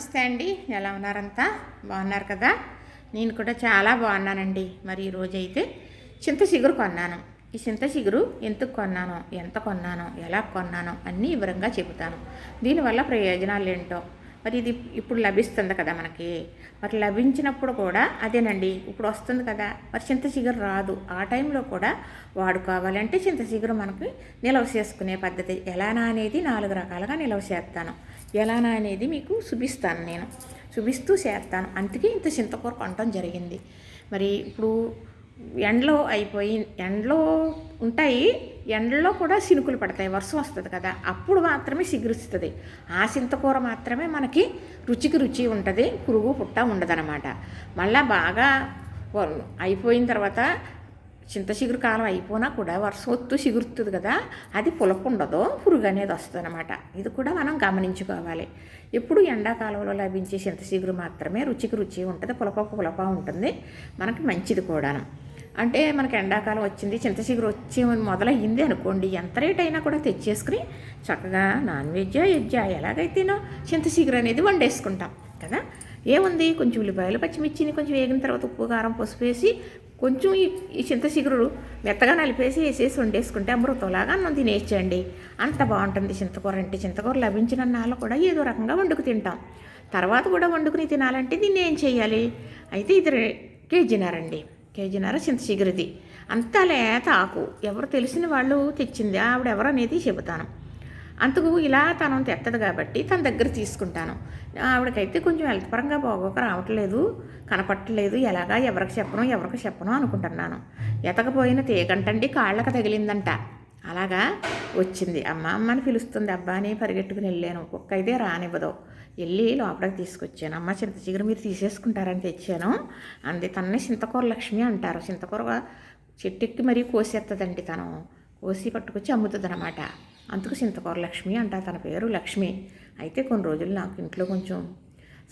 నమస్తే అండి. ఎలా ఉన్నారంతా? బాగున్నారు కదా? నేను కూడా చాలా బాగున్నానండి. మరి ఈరోజు అయితే చింత చిగురు కొన్నాను. ఈ చింత చిగురు ఎందుకు కొన్నాను ఎంత కొన్నానో ఎలా కొన్నానో అన్నీ వివరంగా చెబుతాను. దీనివల్ల ప్రయోజనాలు ఏంటో మరి ఇది ఇప్పుడు లభిస్తుంది కదా మనకి. మరి లభించినప్పుడు కూడా అదేనండి. ఇప్పుడు వస్తుంది కదా. మరి చింత చిగురు రాదు. ఆ టైంలో కూడా వాడుకోవాలంటే చింత చిగురు మనకి నిల్వ చేసుకునే పద్ధతి. ఎలానా అనేది నాలుగు రకాలుగా నిల్వ చేస్తాను. ఎలానా అనేది మీకు చూపిస్తాను నేను. చూపిస్తూ చేస్తాను. అందుకే ఇంత చింతకూర కొనటం జరిగింది. మరి ఇప్పుడు ఎండలో అయిపోయి ఎండలో ఉంటాయి ఎండలో కూడా సినుకులు పడతాయి వర్షం వస్తుంది కదా. అప్పుడు మాత్రమే సిగురుస్తుంది. ఆ చింతకూర మాత్రమే మనకి రుచికి రుచి ఉంటుంది పురుగు పుట్ట ఉండదన్నమాట. మళ్ళా బాగా అయిపోయిన తర్వాత చింత చిగురు కాలం అయిపోయినా కూడా వర్షం ఒత్తు చిగురుతుంది కదా అది పులపు ఉండదు పురుగు అనేది వస్తుంది అనమాట ఇది కూడా మనం గమనించుకోవాలి. ఎప్పుడు ఎండాకాలంలో లభించే చింత చిగురు మాత్రమే రుచికి రుచి ఉంటుంది పులప పులప ఉంటుంది. మనకి మంచిది కూడాను. అంటే మనకి ఎండాకాలం వచ్చింది చింత చిగురు వచ్చి మొదలయ్యింది అనుకోండి ఎంత రేట్ అయినా కూడా తెచ్చేసుకుని చక్కగా నాన్ వెజ్జా వెజ్జా ఎలాగైతేనో చింత చిగురు అనేది వండేసుకుంటాం కదా. ఏముంది? కొంచెం ఉల్లిపాయలు పచ్చిమిర్చిని కొంచెం వేగిన తర్వాత ఉప్పు కారం పసుపు వేసి కొంచెం ఈ ఈ మెత్తగా నలిపేసి వేసేసి వండేసుకుంటే అమృతంలాగా అన్నం తినేసేయండి అంత బాగుంటుంది చింతకూర. అంటే చింతకూర లభించిన నాళ్ళు కూడా ఏదో రకంగా వండుకు తింటాం. తర్వాత కూడా వండుకుని తినాలంటే దీన్ని ఏం చేయాలి? అయితే ఇది రే- అండి. కేజీన్నర చింత అంత లేత ఆకు. ఎవరు తెలిసిన వాళ్ళు తెచ్చింది. ఆవిడ ఎవరు అనేది చెబుతాను. అందుకు ఇలా తను తెత్తది కాబట్టి తన దగ్గర తీసుకుంటాను. ఆవిడకైతే కొంచెం హెల్త్ పరంగా బాగోక రావట్లేదు కనపట్టలేదు ఎలాగా ఎవరికి చెప్పను ఎవరికి చెప్పను అనుకుంటున్నాను. ఎతకపోయిన తీగంటండి కాళ్ళకి తగిలిందంట. అలాగా వచ్చింది. అమ్మ అమ్మని పిలుస్తుంది. అబ్బా అని పరిగెట్టుకుని వెళ్ళాను. కుక్క అయితే రానివ్వదు. వెళ్ళి లోపలికి తీసుకొచ్చాను. అమ్మ చింత చిగురు మీరు తీసేసుకుంటారని తెచ్చాను. అంది తనని చింతకూర లక్ష్మి అంటారు. చింతకూర చెట్టెక్కి మరీ కోసేస్తుందండి తను. కోసి పట్టుకొచ్చి అమ్ముతుంది అనమాట అందుకు చింతకూర లక్ష్మి అంట తన పేరు లక్ష్మి. అయితే కొన్ని రోజులు నాకు ఇంట్లో కొంచెం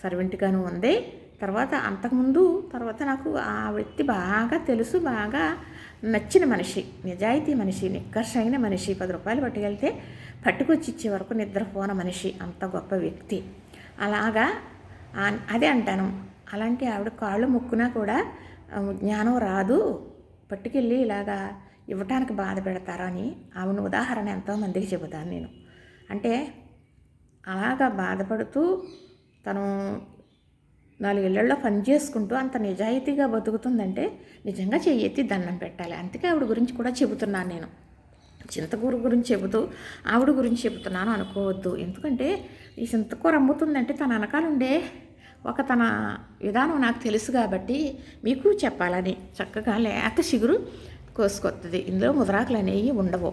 సర్వెంట్గాను ఉంది. తర్వాత అంతకుముందు తర్వాత నాకు ఆ వ్యక్తి బాగా తెలుసు బాగా నచ్చిన మనిషి నిజాయితీ మనిషి నిక్కర్షైన మనిషి. పది రూపాయలు పట్టుకెళ్తే పట్టుకొచ్చి ఇచ్చే వరకు నిద్రపోన మనిషి అంత గొప్ప వ్యక్తి. అలాగా అదే అంటాను. అలాంటి ఆవిడ కాళ్ళు మొక్కునా కూడా జ్ఞానం రాదు. పట్టుకెళ్ళి ఇలాగా ఇవ్వటానికి బాధ పెడతారని ఆవిడ ఉదాహరణ ఎంతోమందికి చెబుతాను నేను. అంటే అలాగా బాధపడుతూ తను నాలుగేళ్ళలో పని చేసుకుంటూ అంత నిజాయితీగా బతుకుతుందంటే నిజంగా చెయ్యెత్తి దండం పెట్టాలి. అందుకే ఆవిడ గురించి కూడా చెబుతున్నాను నేను. చింతకూర గురించి చెబుతూ ఆవిడ గురించి చెబుతున్నాను అనుకోవద్దు. ఎందుకంటే ఈ చింతకూర అమ్ముతుందంటే తన వెనకాల ఉండే ఒక తన విధానం నాకు తెలుసు కాబట్టి మీకు చెప్పాలని. చక్కగా లేత చిగురు కోసుకొస్తుంది ఇందులో ముదరాకులు అనేవి ఉండవు.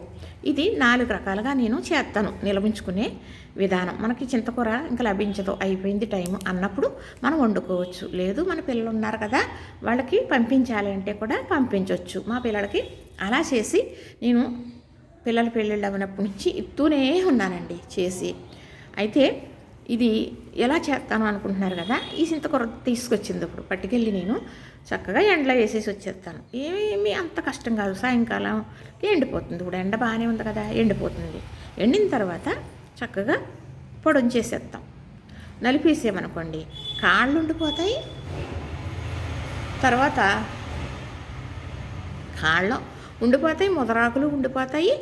ఇది నాలుగు రకాలుగా నేను చేస్తాను నిలవించుకునే విధానం. మనకి చింతకూర ఇంకా లభించదు. అయిపోయింది టైం. అన్నప్పుడు మనం వండుకోవచ్చు. లేదు మన పిల్లలు ఉన్నారు కదా వాళ్ళకి పంపించాలి అంటే కూడా పంపించవచ్చు మా పిల్లలకి అలా చేసి నేను పిల్లల పెళ్ళిళ్ళు అవినప్పటి నుంచి ఇస్తూనే ఉన్నానండి చేసి. అయితే ఇది ఎలా చేస్తాను అనుకుంటున్నారు కదా ఈ చింతకూర తీసుకొచ్చింది ఇప్పుడు పట్టుకెళ్ళి నేను చక్కగా ఎండలో వేసేసి వచ్చేస్తాను. ఏమీ అంత కష్టం కాదు సాయంకాలం ఎండిపోతుంది ఇప్పుడు ఎండ బాగానే ఉంది కదా ఎండిపోతుంది. ఎండిన తర్వాత చక్కగా పొడుంచేసేస్తాం నలిపేసేమనుకోండి కాళ్ళు ఉండిపోతాయి. తర్వాత కాళ్ళం ఉండిపోతాయి ముదరాకులు ఉండిపోతాయి.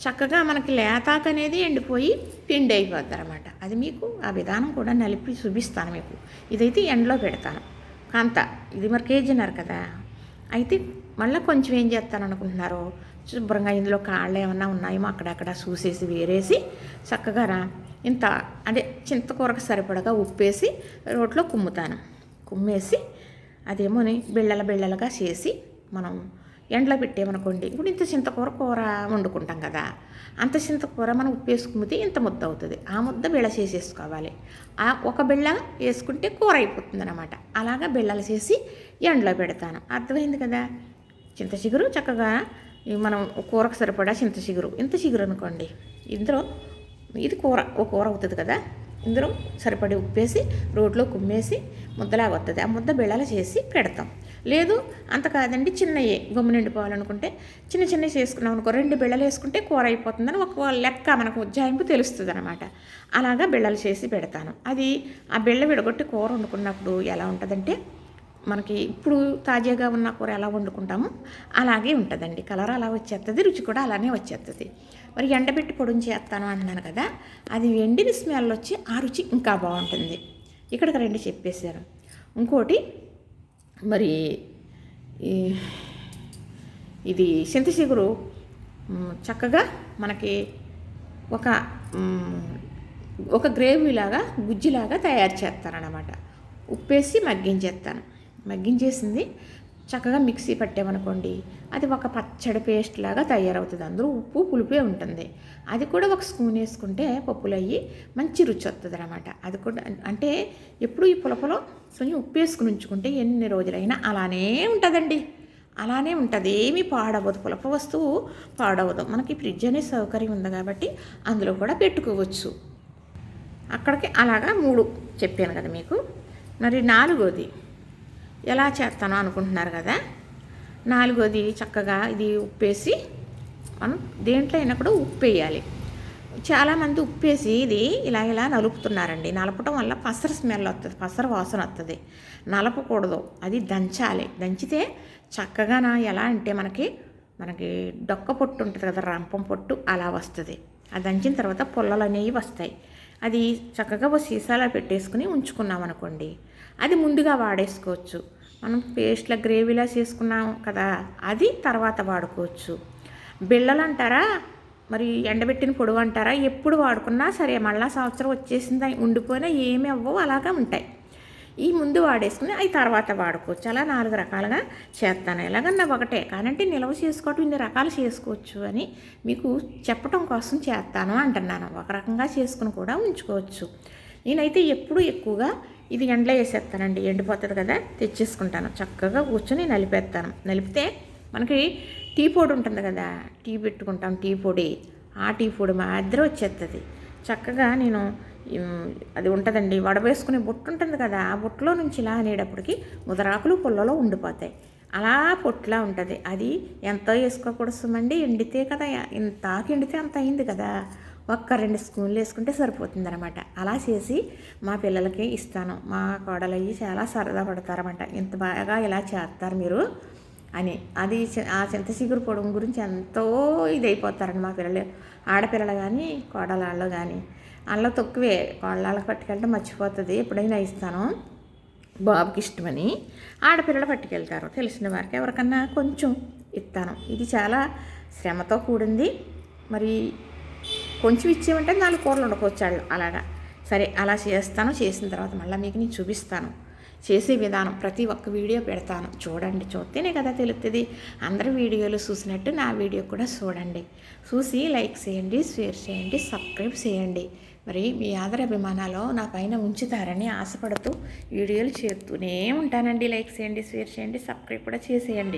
చక్కగా మనకి లేతాకు అనేది ఎండిపోయి పిండి అయిపోద్ది అనమాట అది మీకు ఆ విధానం కూడా నలిపి చూపిస్తాను మీకు. ఇదైతే ఎండలో పెడతాను. కాంత ఇది మరి కేజీన్నర కదా? అయితే మళ్ళీ కొంచెం ఏం చేస్తాను అనుకుంటున్నారు శుభ్రంగా ఇందులో కాళ్ళు ఏమన్నా ఉన్నాయేమో అక్కడక్కడ చూసేసి వేరేసి చక్కగా రా. ఇంత అదే చింతకూరకు సరిపడగా ఉప్పేసి రోట్లో కుమ్ముతాను. కుమ్మేసి అదేమోని బిళ్ళల బిళ్ళలుగా చేసి మనం ఎండలో పెట్టామనుకోండి ఇప్పుడు ఇంత చింతకూర కూర వండుకుంటాం కదా అంత చింతకూర మనం ఉప్పు వేసుకుమితే ఇంత ముద్ద అవుతుంది. ఆ ముద్ద బిళ్ళ చేసేసుకోవాలి. ఆ ఒక బిళ్ళ వేసుకుంటే కూర అయిపోతుంది అనమాట అలాగా బిళ్ళలు చేసి ఎండలో పెడతాను. అర్థమైంది కదా? చింత చిగురు చక్కగా మనం కూరకు సరిపడా చింత చిగురు. ఇంత చిగురు అనుకోండి ఇందులో ఇది కూర ఒక కూర అవుతుంది కదా ఇందులో సరిపడి ఉప్పేసి రోట్లో కుమ్మేసి ముద్దలాగా వస్తుంది ఆ ముద్ద బిళ్ళలు చేసి పెడతాం. లేదు అంత కాదండి చిన్నయే. గుమ్మ నిండిపోవాలనుకుంటే చిన్న చిన్నవి చేసుకున్నాం అనుకో రెండు బిళ్ళలు వేసుకుంటే కూర అయిపోతుందని ఒక లెక్క మనకు ఉజ్జాయింపు తెలుస్తుంది అనమాట అలాగా బిళ్ళలు చేసి పెడతాను. అది ఆ బిళ్ళ విడగొట్టి కూర వండుకున్నప్పుడు ఎలా ఉంటుందంటే మనకి ఇప్పుడు తాజాగా ఉన్న కూర ఎలా వండుకుంటామో అలాగే ఉంటుందండి. కలర్ అలా వచ్చేస్తుంది రుచి కూడా అలానే వచ్చేస్తుంది మరి ఎండబెట్టి పొడిని చేస్తాను అన్నాను కదా అది ఎండిన స్మెల్ వచ్చి ఆ రుచి ఇంకా బాగుంటుంది. ఇక్కడికి రెండు చెప్పేశారు. ఇంకోటి మరి ఈ- ఇది చింతచిగురు చిగురు చక్కగా మనకి ఒక ఒక గ్రేవీలాగా గుజ్జిలాగా తయారు చేస్తారనమాట ఉప్పేసి మగ్గించేస్తాను. మగ్గించేసింది చక్కగా మిక్సీ పట్టామనుకోండి అది ఒక పచ్చడి పేస్ట్ లాగా తయారవుతుంది. అందులో ఉప్పు పులిపే ఉంటుంది. అది కూడా ఒక స్పూన్ వేసుకుంటే పప్పులు అయ్యి మంచి రుచి వస్తుంది అనమాట అది కూడా అంటే ఎప్పుడు ఈ పులపలో కొంచెం ఉప్పు వేసుకుని ఉంచుకుంటే ఎన్ని రోజులైనా అలానే ఉంటుందండి. అలానే ఉంటుంది. ఏమీ పాడవదు పులప వస్తువు పాడవదు మనకి ఫ్రిడ్జ్ అనే సౌకర్యం ఉంది కాబట్టి అందులో కూడా పెట్టుకోవచ్చు. అక్కడికి అలాగా మూడు చెప్పాను కదా మీకు. మరి నాలుగోది. ఎలా చేస్తానో అనుకుంటున్నారు కదా? నాలుగోది చక్కగా ఇది ఉప్పేసి మనం దేంట్లో అయినా కూడా ఉప్పు వేయాలి చాలామంది ఉప్పేసి ఇది ఇలా ఇలా నలుపుతున్నారండి. నలపటం వల్ల పసర స్మెల్ వస్తుంది పసర వాసన వస్తుంది నలపకూడదు అది దంచాలి. దంచితే చక్కగా నా ఎలా అంటే మనకి మనకి డొక్క పొట్టు ఉంటుంది కదా రంపం పొట్టు అలా వస్తుంది. అది దంచిన తర్వాత పుల్లలు అనేవి వస్తాయి. అది చక్కగా ఒక సీసాలో పెట్టేసుకుని ఉంచుకున్నాం అనుకోండి అది ముందుగా వాడేసుకోవచ్చు. మనం పేస్ట్ల గ్రేవీలా చేసుకున్నాం కదా అది తర్వాత వాడుకోవచ్చు. బిళ్ళలు అంటారా మరి ఎండబెట్టిన పొడవు అంటారా ఎప్పుడు వాడుకున్నా సరే మళ్ళా సంవత్సరం వచ్చేసింది ఉండిపోయినా ఏమి అవ్వవు అలాగా ఉంటాయి. ఈ ముందు వాడేసుకుని అవి తర్వాత వాడుకోవచ్చు. అలా నాలుగు రకాలుగా చేస్తాను. ఎలాగన్నా ఒకటే కానంటే నిల్వ చేసుకోవటం ఇన్ని రకాలు చేసుకోవచ్చు అని మీకు చెప్పటం కోసం చేస్తాను అంటున్నాను. ఒక రకంగా చేసుకుని కూడా ఉంచుకోవచ్చు. నేనైతే ఎప్పుడు ఎక్కువగా ఇది ఎండలో వేసేస్తానండి. ఎండిపోతుంది కదా తెచ్చేసుకుంటాను. చక్కగా కూర్చొని నలిపేస్తాను. నలిపితే మనకి టీ పొడి ఉంటుంది కదా టీ పెట్టుకుంటాం టీ పొడి. ఆ టీ పొడి మాదిరి వచ్చేస్తుంది చక్కగా నేను అది ఉంటుందండి వడవేసుకునే బుట్ట ఉంటుంది కదా ఆ బుట్టలో నుంచి ఇలా అనేటప్పటికి ముదరాకులు పుల్లలో ఉండిపోతాయి. అలా పొట్టులా ఉంటుంది. అది ఎంతో వేసుకోకూడదు అండి ఎండితే కదా ఇంత ఆకు ఎండితే అంత అయింది కదా. ఒక్క రెండు స్పూన్లు వేసుకుంటే సరిపోతుంది అనమాట అలా చేసి మా పిల్లలకి ఇస్తాను. మా కోడలయ్యి చాలా సరదా పడతారన్నమాట. ఇంత బాగా ఇలా చేస్తారు మీరు అని. అది చి- ఆ చింత చిగురు గురించి ఎంతో ఇది అయిపోతారండి మా పిల్లలు. ఆడపిల్లలు కానీ కోడలాళ్ళు కానీ అందులో తక్కువే. కోడళ్ళకి పట్టుకెళ్తే మర్చిపోతుంది. ఎప్పుడైనా ఇస్తాను. బాబుకి ఇష్టమని ఆడపిల్లలు పట్టుకెళ్తారు. తెలిసిన వారికి ఎవరికన్నా కొంచెం ఇస్తాను. ఇది చాలా శ్రమతో కూడింది. మరి కొంచెం ఇచ్చేమంటే నాలుగు కూరలు ఉండకపోవచ్చు వాళ్ళు అలాగా. సరే అలా చేస్తాను. చేసిన తర్వాత మళ్ళీ మీకు నేను చూపిస్తాను. చేసే విధానం. ప్రతి ఒక్క వీడియో పెడతాను. చూడండి. చూస్తేనే కదా తెలుస్తుంది అందరి వీడియోలు చూసినట్టు నా వీడియో కూడా చూడండి. చూసి లైక్ చేయండి షేర్ చేయండి సబ్స్క్రైబ్ చేయండి. మరి మీ ఆదర అభిమానాలు నా పైన ఉంచుతారని ఆశపడుతూ వీడియోలు చేస్తూనే ఉంటానండి. లైక్ చేయండి షేర్ చేయండి సబ్స్క్రైబ్ కూడా చేసేయండి.